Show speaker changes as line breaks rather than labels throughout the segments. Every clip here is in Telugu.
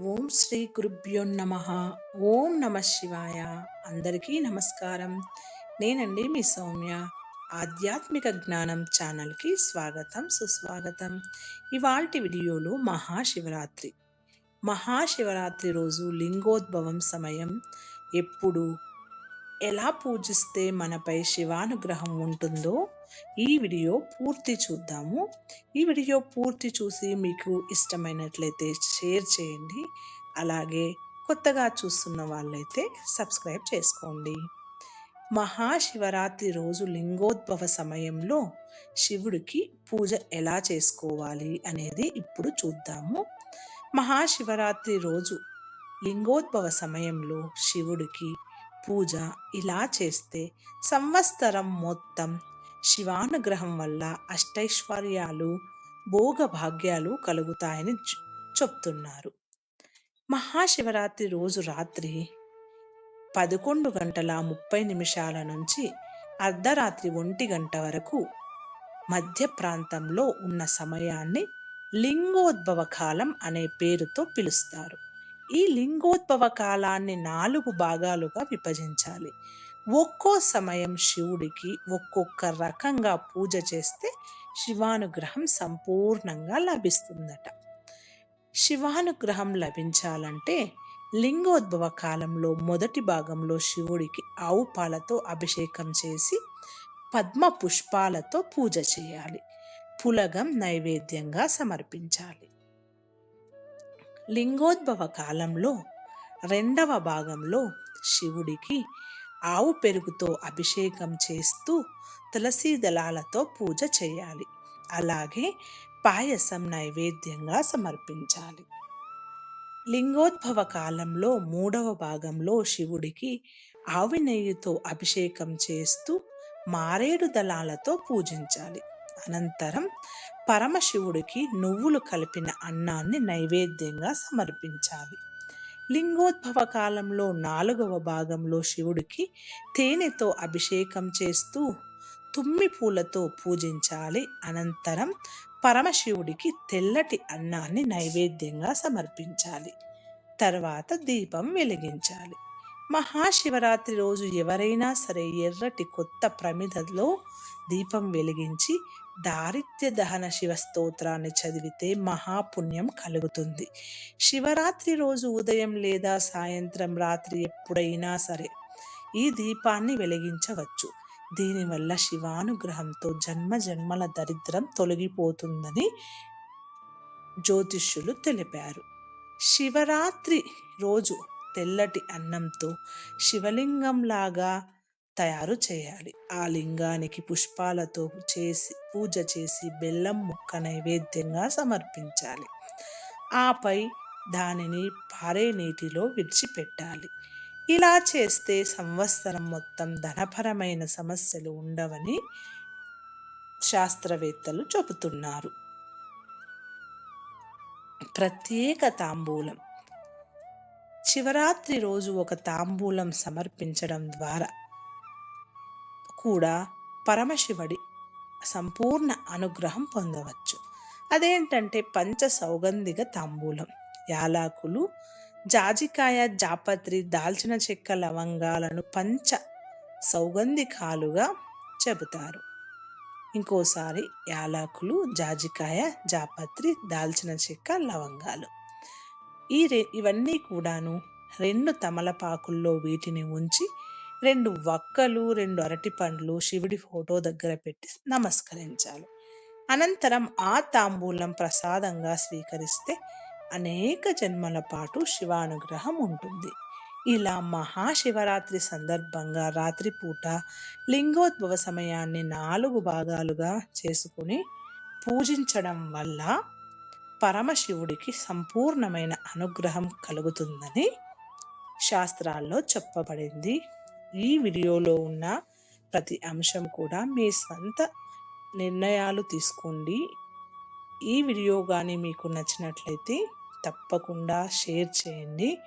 ఓం శ్రీ గురుభ్యో నమ. ఓం నమ శివాయ. అందరికీ నమస్కారం. నేనండి మీ సౌమ్య. ఆధ్యాత్మిక జ్ఞానం ఛానల్కి స్వాగతం సుస్వాగతం. ఇవాల్టి వీడియోలో మహాశివరాత్రి. మహాశివరాత్రి రోజు లింగోద్భవం సమయం. ఎప్పుడు ఎలా పూజిస్తే మనపై శివానుగ్రహం ఉంటుందో ఈ వీడియో పూర్తి చూద్దాము. ఈ వీడియో పూర్తి చూసి మీకు ఇష్టమైనట్లయితే షేర్ చేయండి. అలాగే కొత్తగా చూస్తున్న వాళ్ళైతే సబ్స్క్రైబ్ చేసుకోండి. మహాశివరాత్రి రోజు లింగోద్భవ సమయంలో శివుడికి పూజ ఎలా చేసుకోవాలి అనేది ఇప్పుడు చూద్దాము. మహాశివరాత్రి రోజు లింగోద్భవ సమయంలో శివుడికి పూజ ఇలా చేస్తే సంవత్సరం మొత్తం శివానుగ్రహం వల్ల అష్టైశ్వర్యాలు భోగభాగ్యాలు కలుగుతాయని చెప్తున్నారు. మహాశివరాత్రి రోజు రాత్రి పదకొండు గంటల ముప్పై నిమిషాల నుంచి అర్ధరాత్రి ఒంటి గంట వరకు మధ్య ప్రాంతంలో ఉన్న సమయాన్ని లింగోద్భవ కాలం అనే పేరుతో పిలుస్తారు. ఈ లింగోద్భవ కాలాన్ని నాలుగు భాగాలుగా విభజించాలి. ఒక్కో సమయం శివుడికి ఒక్కొక్క రకంగా పూజ చేస్తే శివానుగ్రహం సంపూర్ణంగా లభిస్తుందట. శివానుగ్రహం లభించాలంటే లింగోద్భవ కాలంలో మొదటి భాగంలో శివుడికి ఆవు పాలతో అభిషేకం చేసి పద్మ పుష్పాలతో పూజ చేయాలి. పులగం నైవేద్యంగా సమర్పించాలి. లింగోద్భవ కాలంలో రెండవ భాగంలో శివుడికి ఆవు పెరుగుతో అభిషేకం చేస్తూ తులసీ దళాలతో పూజ చేయాలి. అలాగే పాయసం నైవేద్యంగా సమర్పించాలి. లింగోద్భవ కాలంలో మూడవ భాగంలో శివుడికి ఆవి నెయ్యితో అభిషేకం చేస్తూ మారేడు దళాలతో పూజించాలి. అనంతరం పరమశివుడికి నువ్వులు కలిపిన అన్నాన్ని నైవేద్యంగా సమర్పించాలి. లింగోద్భవ కాలంలో నాలుగవ భాగంలో శివుడికి తేనెతో అభిషేకం చేస్తూ తుమ్మి పూలతో పూజించాలి. అనంతరం పరమశివుడికి తెల్లటి అన్నాన్ని నైవేద్యంగా సమర్పించాలి. తర్వాత దీపం వెలిగించాలి. మహాశివరాత్రి రోజు ఎవరైనా సరే ఎర్రటి కొత్త ప్రమిదలో దీపం వెలిగించి దారిద్ర్య దహన శివ స్తోత్రాన్ని చదివితే మహాపుణ్యం కలుగుతుంది. శివరాత్రి రోజు ఉదయం లేదా సాయంత్రం రాత్రి ఎప్పుడైనా సరే ఈ దీపాన్ని వెలిగించవచ్చు. దీనివల్ల శివానుగ్రహంతో జన్మ జన్మల దరిద్రం తొలగిపోతుందని జ్యోతిష్యులు తెలిపారు. శివరాత్రి రోజు తెల్లటి అన్నంతో శివలింగంలాగా తయారు చేయాలి. ఆ లింగానికి పుష్పాలతో చేసి పూజ చేసి బెల్లం ముక్క నైవేద్యంగా సమర్పించాలి. ఆపై దానిని పారే నీటిలో విడిచిపెట్టాలి. ఇలా చేస్తే సంవత్సరం మొత్తం ధనపరమైన సమస్యలు ఉండవని శాస్త్రవేత్తలు చెబుతున్నారు. ప్రత్యేక తాంబూలం. శివరాత్రి రోజు ఒక తాంబూలం సమర్పించడం ద్వారా కూడా పరమశివుడి సంపూర్ణ అనుగ్రహం పొందవచ్చు. అదేంటంటే పంచ సౌగంధిక తాంబూలం యాలాకులు జాజికాయ జాపత్రి దాల్చిన చెక్క లవంగాలను పంచ సౌగంధికాలుగా చెబుతారు. ఇంకోసారి యాలకులు జాజికాయ జాపత్రి దాల్చిన చెక్క లవంగాలు. ఈ రే ఇవన్నీ కూడాను రెండు తమలపాకుల్లో వీటిని ఉంచి రెండు వక్కలు రెండు అరటి పండ్లు శివుడి ఫోటో దగ్గర పెట్టి నమస్కరించాలి. అనంతరం ఆ తాంబూలం ప్రసాదంగా స్వీకరిస్తే అనేక జన్మల పాటు శివానుగ్రహం ఉంటుంది. ఇలా మహాశివరాత్రి సందర్భంగా రాత్రిపూట లింగోద్భవ సమయాన్ని నాలుగు భాగాలుగా చేసుకుని పూజించడం వల్ల పరమశివుడికి సంపూర్ణమైన అనుగ్రహం కలుగుతుందని శాస్త్రాల్లో చెప్పబడింది. ఈ వీడియోలో ఉన్న ప్రతి అంశం కూడా మీ స్వంత నిర్ణయాలు తీసుకోండి. ఈ వీడియో కానీ మీకు నచ్చినట్లయితే తప్పకుండా షేర్ చేయండి.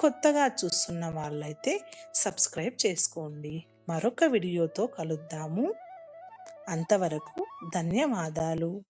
కొత్తగా చూస్తున్న వాళ్ళైతే సబ్స్క్రైబ్ చేసుకోండి. మరొక వీడియోతో కలుద్దాము. అంతవరకు ధన్యవాదాలు.